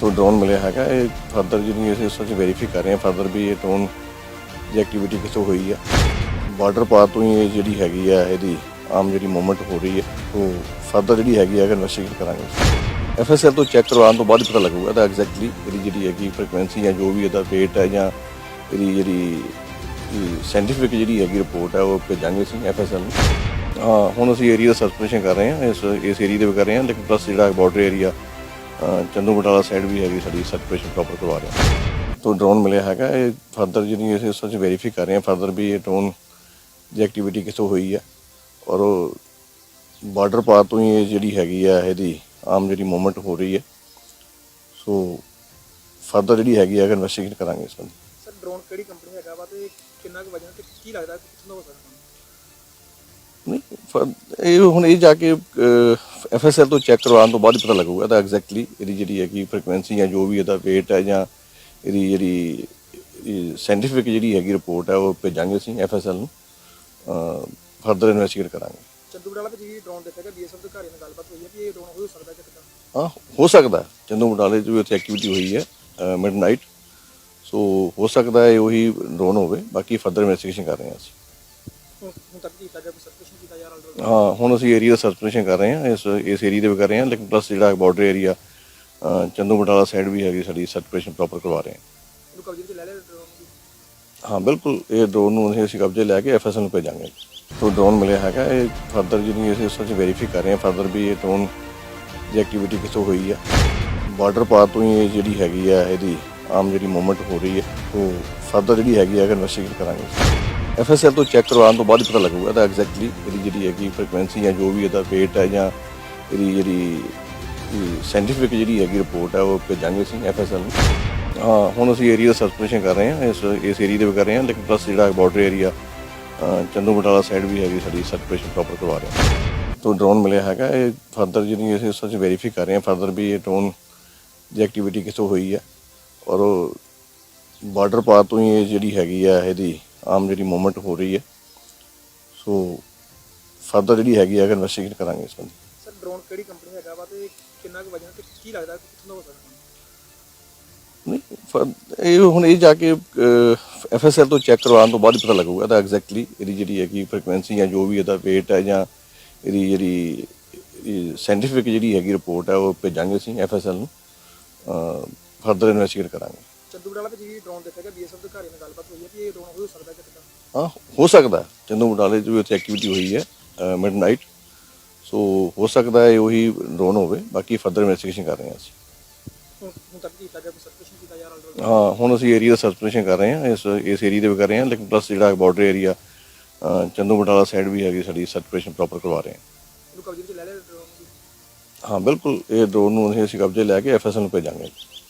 ਤੋਂ ਡਰੋਨ ਮਿਲਿਆ ਹੈਗਾ। ਇਹ ਫਰਦਰ ਜਿਹੜੀ ਅਸੀਂ ਉਸ ਵਿੱਚ ਵੈਰੀਫਾਈ ਕਰ ਰਹੇ ਹਾਂ ਫਰਦਰ ਵੀ ਇਹ ਡਰੋਨ ਦੀ ਐਕਟੀਵਿਟੀ ਕਿੱਥੋਂ ਹੋਈ ਆ। ਬਾਰਡਰ ਪਾਰ ਤੋਂ ਹੀ ਇਹ ਜਿਹੜੀ ਹੈਗੀ ਆ, ਇਹਦੀ ਆਮ ਜਿਹੜੀ ਮੂਵਮੈਂਟ ਹੋ ਰਹੀ ਹੈ ਉਹ ਫਰਦਰ ਜਿਹੜੀ ਹੈਗੀ ਆ ਇਨਵੈਸਟੀਗੇਟ ਕਰਾਂਗੇ ਐਫਐਸਐਲ ਤੋਂ ਚੈੱਕ ਕਰਵਾਉਣ ਤੋਂ ਬਾਅਦ ਹੀ ਪਤਾ ਲੱਗੂਗਾ ਤਾਂ ਐਗਜ਼ੈਕਟਲੀ ਇਹਦੀ ਜਿਹੜੀ ਹੈਗੀ ਫ੍ਰੀਕੁਐਂਸੀ ਜਾਂ ਜੋ ਵੀ ਇਹਦਾ weight ਹੈ ਜਾਂ ਇਹਦੀ ਜਿਹੜੀ ਸਾਇੰਟੀਫਿਕ ਜਿਹੜੀ ਹੈਗੀ ਰਿਪੋਰਟ ਹੈ ਉਹ ਭੇਜਾਂਗੇ ਅਸੀਂ ਐਫਐਸਐਲ ਨੂੰ। ਹਾਂ, ਹੁਣ ਅਸੀਂ ਏਰੀਆ ਦਾ ਸਰਪਰੇਸ਼ਨ ਕਰ ਰਹੇ ਹਾਂ, ਇਸ ਇਸ ਏਰੀਆ ਦੇ ਵੀ ਕਰ ਰਹੇ ਹਾਂ, ਲੇਕਿਨ ਪਲੱਸ ਜਿਹੜਾ border area Chandu Batala side ਵੀ ਹੈਗੀ ਸਾਡੀ ਸਰਪਰੇਸ਼ਨ ਪ੍ਰੋਪਰ ਕਰਵਾ ਰਹੇ ਤੋਂ ਡਰੋਨ ਮਿਲਿਆ ਹੈਗਾ ਇਹ ਫਰਦਰ ਜਿਹੜੀ ਅਸੀਂ ਉਸ ਵਿੱਚ ਵੈਰੀਫਾਈ ਕਰ ਰਹੇ ਹਾਂ ਫਰਦਰ ਵੀ ਇਹ ਡਰੋਨ ਦੀ ਐਕਟੀਵਿਟੀ ਕਿੱਥੋਂ ਹੋਈ ਹੈ ਔਰ ਉਹ ਬਾਰਡਰ ਪਾਰ ਤੋਂ ਹੀ ਇਹ ਜਿਹੜੀ ਹੈਗੀ ਆ ਇਹਦੀ ਆਮ ਜਿਹੜੀ ਮੂਵਮੈਂਟ ਹੋ ਰਹੀ ਹੈ। ਸੋ ਫਰਦਰ ਜਿਹੜੀ ਹੈਗੀ ਆ ਇਨਵੈਸਟੀਗੇਟ ਕਰਾਂਗੇ ਇਸ ਬੰਦੇ। ਸਰ ਡਰੋਨ ਕਿਹੜੀ ਕੰਪਨੀ ਹੈਗਾ ਵਾ ਤੇ ਕਿੰਨਾ ਕੁ ਵਜਨ ਤੇ ਕੀ ਲੱਗਦਾ ਕਿ ਕਿੱਥੋਂ ਦਾ ਹੋ ਸਕਦਾ? ਨਹੀਂ ਇਹ ਹੁਣ ਇਹ ਜਾ ਕੇ ਐਫਐਸਐਲ ਤੋਂ ਚੈੱਕ ਕਰਵਾਉਣ ਤੋਂ ਬਾਅਦ ਹੀ ਪਤਾ ਲੱਗੂਗਾ ਤਾਂ ਐਗਜ਼ੈਕਟਲੀ ਇਹਦੀ ਜਿਹੜੀ ਹੈਗੀ ਫ੍ਰੀਕੁਐਂਸੀ ਜਾਂ ਜੋ ਵੀ ਇਹਦਾ weight ਹੈ ਜਾਂ ਇਹਦੀ ਜਿਹੜੀ ਸਾਇੰਟੀਫਿਕ ਜਿਹੜੀ ਹੈਗੀ ਰਿਪੋਰਟ ਹੈ ਉਹ ਭੇਜਾਂਗੇ ਅਸੀਂ ਐਫਐਸਐਲ ਨੂੰ ਫਰਦਰ ਇਨਵੈਸਟੀਗੇਟ ਕਰਾਂਗੇ। ਚੰਦੂ ਬਟਾਲਾ ਵਿੱਚ ਜਿਹੜੀ ਡਰੋਨ ਦੇਖਿਆ ਗਿਆ ਬੀਐਸਐਫ ਅਧਿਕਾਰੀ ਨਾਲ ਗੱਲਬਾਤ ਹੋਈ ਹੈ ਕਿ ਇਹ ਡਰੋਨ ਹੋ ਸਕਦਾ ਕਿ ਕਿੱਦਾਂ? ਹਾਂ ਹੋ ਸਕਦਾ ਚੰਦੂ ਬਟਾਲੇ 'ਚ ਵੀ ਉੱਥੇ ਐਕਟੀਵਿਟੀ ਹੋਈ ਹੈ ਮਿਡਨਾਈਟ ਸੋ ਹੋ ਸਕਦਾ ਹੈ ਉਹੀ ਡਰੋਨ ਹੋਵੇ ਬਾਕੀ ਫਰਦਰ ਇਨਵੈਸਟੀਗੇਸ਼ਨ ਕਰ ਰਹੇ ਹਾਂ ਅਸੀਂ। ਹੁਣ ਹੁਣ ਤੱਕ ਕੀਤਾ ਗਿਆ ਕੋਈ ਸਰਵੇਸ਼ਨ ਕੀਤਾ ਜਾ ਰਿਹਾ ਹਾਂ ਹੁਣ ਅਸੀਂ ਏਰੀਆ ਦਾ ਸਰਪਰੇਸ਼ਨ ਕਰ ਰਹੇ ਹਾਂ ਇਸ ਇਸ ਏਰੀਆ ਦੇ ਵੀ ਕਰ ਰਹੇ ਹਾਂ ਲੇਕਿਨ ਪਲੱਸ ਜਿਹੜਾ border area Chandu Batala side ਵੀ ਹੈਗੀ ਸਾਡੀ ਸਰਪਰੇਸ਼ਨ ਪ੍ਰੋਪਰ ਕਰਵਾ ਰਹੇ ਹਾਂ। ਇਹਨੂੰ ਕਬਜ਼ੇ ਲੈ ਹਾਂ ਬਿਲਕੁਲ ਇਹ ਡਰੋਨ ਨੂੰ ਅਸੀਂ- ਕਬਜ਼ੇ ਲੈ ਕੇ ਐਫਐਸਐਲ ਨੂੰ ਭੇਜਾਂਗੇ। ਤੋਂ ਡਰੋਨ ਮਿਲਿਆ ਹੈਗਾ ਇਹ ਫਰਦਰ ਜਿਹੜੀ ਅਸੀਂ ਉਸ ਵਿੱਚ ਵੈਰੀਫਾਈ ਕਰ ਰਹੇ ਹਾਂ ਫਰਦਰ ਵੀ ਇਹ ਡਰੋਨ ਦੀ ਐਕਟੀਵਿਟੀ ਕਿੱਥੋਂ ਹੋਈ ਆ। ਬਾਰਡਰ ਪਾਰ ਤੋਂ ਹੀ ਇਹ ਜਿਹੜੀ ਹੈਗੀ ਆ ਇਹਦੀ ਆਮ ਜਿਹੜੀ ਮੂਵਮੈਂਟ ਹੋ ਰਹੀ ਹੈ ਤੋਂ ਫਰਦਰ ਜਿਹੜੀ ਹੈਗੀ ਆ ਇਨਵੈਸਟੀਗੇਟ ਕਰਾਂਗੇ। ਐਫਐਸਐਲ ਤੋਂ ਚੈੱਕ ਕਰਵਾਉਣ ਤੋਂ ਬਾਅਦ ਹੀ ਪਤਾ ਲੱਗੂਗਾ ਤਾਂ ਐਗਜ਼ੈਕਟਲੀ ਇਹਦੀ ਜਿਹੜੀ ਹੈਗੀ ਫ੍ਰੀਕੁਐਂਸੀ ਜਾਂ ਜੋ ਵੀ ਇਹਦਾ weight ਹੈ ਜਾਂ ਇਹਦੀ ਜਿਹੜੀ ਸਾਇੰਟੀਫਿਕ ਜਿਹੜੀ ਹੈਗੀ ਰਿਪੋਰਟ ਹੈ ਉਹ ਭੇਜਾਂਗੇ ਅਸੀਂ ਐਫਐਸਐਲ ਨੂੰ। ਹਾਂ, ਹੁਣ ਅਸੀਂ ਏਰੀਆ ਦਾ ਸਰਪਰੇਸ਼ਨ ਕਰ ਰਹੇ ਹਾਂ, ਇਸ ਇਸ ਏਰੀਆ ਦੇ ਵੀ ਕਰ ਰਹੇ ਹਾਂ, ਲੇਕਿਨ ਪਲੱਸ ਜਿਹੜਾ border area Chandu Batala side ਵੀ ਹੈਗੀ, ਸਾਡੀ ਸਰਪਰੇਸ਼ਨ ਪ੍ਰੋਪਰ ਕਰਵਾ ਰਹੇ ਹਾਂ। ਤੋਂ ਡਰੋਨ ਮਿਲਿਆ ਹੈਗਾ, ਇਹ ਫਰਦਰ ਜਿਹੜੀ ਅਸੀਂ ਉਸ ਵਿੱਚ ਵੈਰੀਫਾਈ ਕਰ ਰਹੇ ਹਾਂ ਫਰਦਰ ਵੀ ਇਹ ਡਰੋਨ ਦੀ ਐਕਟੀਵਿਟੀ ਕਿੱਥੋਂ ਹੋਈ ਹੈ। ਔਰ ਉਹ ਬਾਰਡਰ ਪਾਰ ਤੋਂ ਹੀ ਇਹ ਜਿਹੜੀ ਹੈਗੀ ਆ ਇਹਦੀ ਆਮ ਜਿਹੜੀ ਮੂਵਮੈਂਟ ਹੋ ਰਹੀ ਹੈ। ਸੋ ਫਰਦਰ ਜਿਹੜੀ ਹੈਗੀ ਆ ਇਨਵੈਸਟੀਗੇਟ ਕਰਾਂਗੇ ਇਸ ਬੰਦੇ। ਸਰ ਡਰੋਨ ਕਿਹੜੀ ਕੰਪਨੀ ਹੈਗਾ ਵਾ ਤੇ ਕਿੰਨਾ ਕੁ ਵਜਨ ਤੇ ਕੀ ਲੱਗਦਾ ਕਿ ਕਿੱਥੋਂ ਦਾ ਹੋ ਸਕਦਾ? ਨਹੀਂ ਇਹ ਹੁਣ ਇਹ ਜਾ ਕੇ ਐਫਐਸਐਲ ਤੋਂ ਚੈੱਕ ਕਰਵਾਉਣ ਤੋਂ ਬਾਅਦ ਹੀ ਪਤਾ ਲੱਗੂਗਾ ਤਾਂ ਐਗਜ਼ੈਕਟਲੀ ਇਹਦੀ ਜਿਹੜੀ ਹੈਗੀ ਫ੍ਰੀਕੁਐਂਸੀ ਜਾਂ ਜੋ ਵੀ ਇਹਦਾ weight ਹੈ ਜਾਂ ਇਹਦੀ ਜਿਹੜੀ ਸਾਇੰਟੀਫਿਕ ਜਿਹੜੀ ਹੈਗੀ ਰਿਪੋਰਟ ਹੈ ਉਹ ਭੇਜਾਂਗੇ ਅਸੀਂ ਐਫਐਸਐਲ ਨੂੰ। ਫਰਦਰ ਇਨਵੈਸਟੀਗੇਟ ਕਰਾਂਗੇ। ਚੰਦੂ ਬਟਾਲਾ ਵਿੱਚ ਜਿਹੜੀ ਡਰੋਨ ਦੇਖਿਆ ਗਿਆ ਬੀਐਸਐਫ ਅਧਿਕਾਰੀ ਨਾਲ ਗੱਲਬਾਤ ਹੋਈ ਹੈ ਕਿ ਇਹ ਡਰੋਨ ਹੋ ਸਕਦਾ ਕਿ ਕਿੱਦਾਂ ਹਾਂ ਹੋ ਸਕਦਾ ਚੰਦੂ ਬਟਾਲੇ 'ਚ ਵੀ ਉੱਥੇ ਐਕਟੀਵਿਟੀ ਹੋਈ ਹੈ ਮਿਡਨਾਈਟ ਸੋ ਹੋ ਸਕਦਾ ਹੈ ਉਹੀ ਡਰੋਨ ਹੋਵੇ ਬਾਕੀ ਫਰਦਰ ਇਨਵੈਸਟੀਗੇਸ਼ਨ ਕਰ ਰਹੇ ਹਾਂ ਅਸੀਂ। ਹੁਣ ਹੁਣ ਤੱਕ ਕੀਤਾ ਗਿਆ ਕੋਈ ਸਰਵੇਸ਼ਨ ਕੀਤਾ ਜਾ ਰਿਹਾ ਹਾਂ ਹੁਣ ਅਸੀਂ ਏਰੀਆ ਦਾ ਸਰਪਰੇਸ਼ਨ ਕਰ ਰਹੇ ਹਾਂ ਇਸ ਇਸ ਏਰੀਆ ਦੇ ਵੀ ਕਰ ਰਹੇ ਹਾਂ ਲੇਕਿਨ ਪਲੱਸ ਜਿਹੜਾ border area Chandu Batala side ਵੀ ਹੈਗੀ ਸਾਡੀ ਸਰਪਰੇਸ਼ਨ ਪ੍ਰੋਪਰ ਕਰਵਾ ਰਹੇ ਹਾਂ। ਇਹਨੂੰ ਕਬਜ਼ੇ ਵਿੱਚ ਲੈ ਲਿਆ ਡਰੋਨ ਦੀ ਹਾਂ ਬਿਲਕੁਲ ਇਹ ਡਰੋਨ ਨੂੰ ਅਸੀਂ- ਅਸੀਂ ਕਬਜ਼ੇ ਲੈ ਕੇ ਐਫਐਸਐਲ ਨੂੰ ਭੇਜਾਂਗੇ।